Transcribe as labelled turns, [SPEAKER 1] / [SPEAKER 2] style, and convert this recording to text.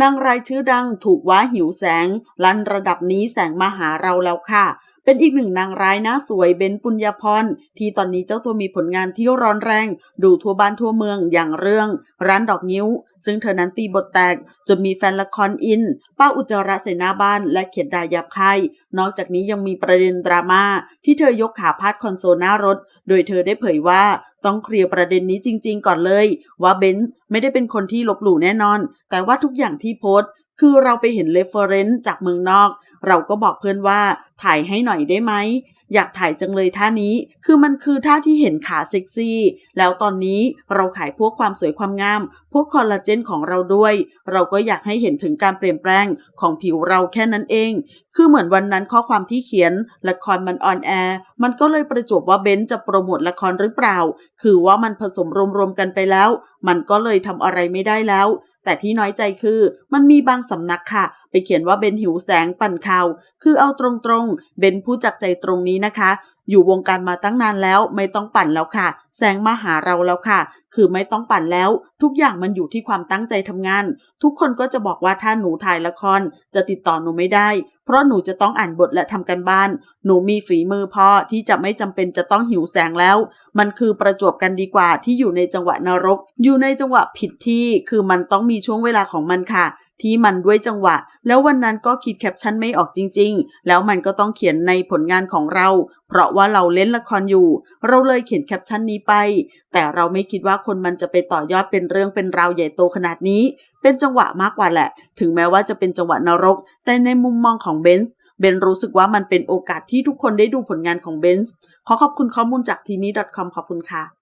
[SPEAKER 1] นางรายชื่อดังถูกว้าหิวแสง ลันระดับนี้แสงมาหาเราแล้วค่ะ เป็นอีกหนึ่งนางร้ายหน้าสวยเบนปุญญาพรที่ตอนนี้เจ้าตัวมีผลงานที่ร้อนแรง ดูทั่วบ้านทั่วเมืองอย่างเรื่อง ร้านดอกนิ้ว ซึ่งเธอนั้นตีบทแตกจนมีแฟนละครอิน ป้าอุจจาระเสนาบ้านและเขียนดายับคายนอกจากนี้ยังมีประเด็นดราม่าที่เธอยกขาพาดคอนโซลหน้ารถ โดยเธอได้เผยว่าต้องเคลียร์ประเด็นนี้จริง ๆ ก่อนเลย ว่าเบนซ์ไม่ได้เป็นคนที่ลบหลู่แน่นอน แต่ว่าทุกอย่างที่โพสต์คือเราไปเห็นเรฟเฟอเรนซ์จากเมืองนอก เราก็บอกเพื่อนว่าถ่ายให้หน่อยได้ไหม อยากถ่ายจังเลยท่านี้ คือมันคือท่าที่เห็นขาเซ็กซี่ แล้วตอนนี้เราขายพวกความสวยความงาม พวกคอลลาเจนของเราด้วย เราก็อยากให้เห็นถึงการเปลี่ยนแปลงของผิวเราแค่นั้นเอง คือเหมือนวันนั้นข้อความที่เขียน ละครมันออนแอร์ มันก็เลยประจวบว่าเบนซ์จะโปรโมทละครหรือเปล่า คือว่ามันผสมรวมๆกันไปแล้ว มันก็เลยทำอะไรไม่ได้แล้วแต่ที่น้อยใจคือมันมีบางสำนักค่ะ ไปเขียนว่าเบนหิวแสงปั่นข่าว คือเอาตรงๆ เบนผู้จักใจตรงนี้นะคะ อยู่วงการมาตั้งนานแล้วไม่ต้องปั่นแล้วค่ะ แสงมาหาเราแล้วค่ะ คือไม่ต้องปั่นแล้ว ทุกอย่างมันอยู่ที่ความตั้งใจทำงาน ทุกคนก็จะบอกว่าถ้าหนูถ่ายละคร จะติดต่อหนูไม่ได้ เพราะหนูจะต้องอ่านบทและทำกันบ้าน หนูมีฝีมือพอที่จะไม่จำเป็นจะต้องหิวแสงแล้ว มันคือประจวบกันดีกว่าที่อยู่ในจังหวะนรก อยู่ในจังหวะผิดที่ คือมันต้องมีช่วงเวลาของมันค่ะ ที่มันด้วยจังหวะ แล้ววันนั้นก็คิดแคปชั่นไม่ออกจริง ๆ แล้วมันก็ต้องเขียนในผลงานของเรา เพราะว่าเราเล่นละครอยู่ เราเลยเขียนแคปชั่นนี้ไป แต่เราไม่คิดว่าคนมันจะไปต่อยอดเป็นเรื่องเป็นราวใหญ่โตขนาดนี้ เป็นจังหวะมากกว่าแหละ ถึงแม้ว่าจะเป็นจังหวะนรก แต่ในมุมมองของเบนซ์เบนรู้สึกว่ามันเป็นโอกาสที่ทุกคนได้ดูผลงานของเบนซ์ขอขอบคุณข้อมูลจากทีนี้ .com ขอบคุณค่ะ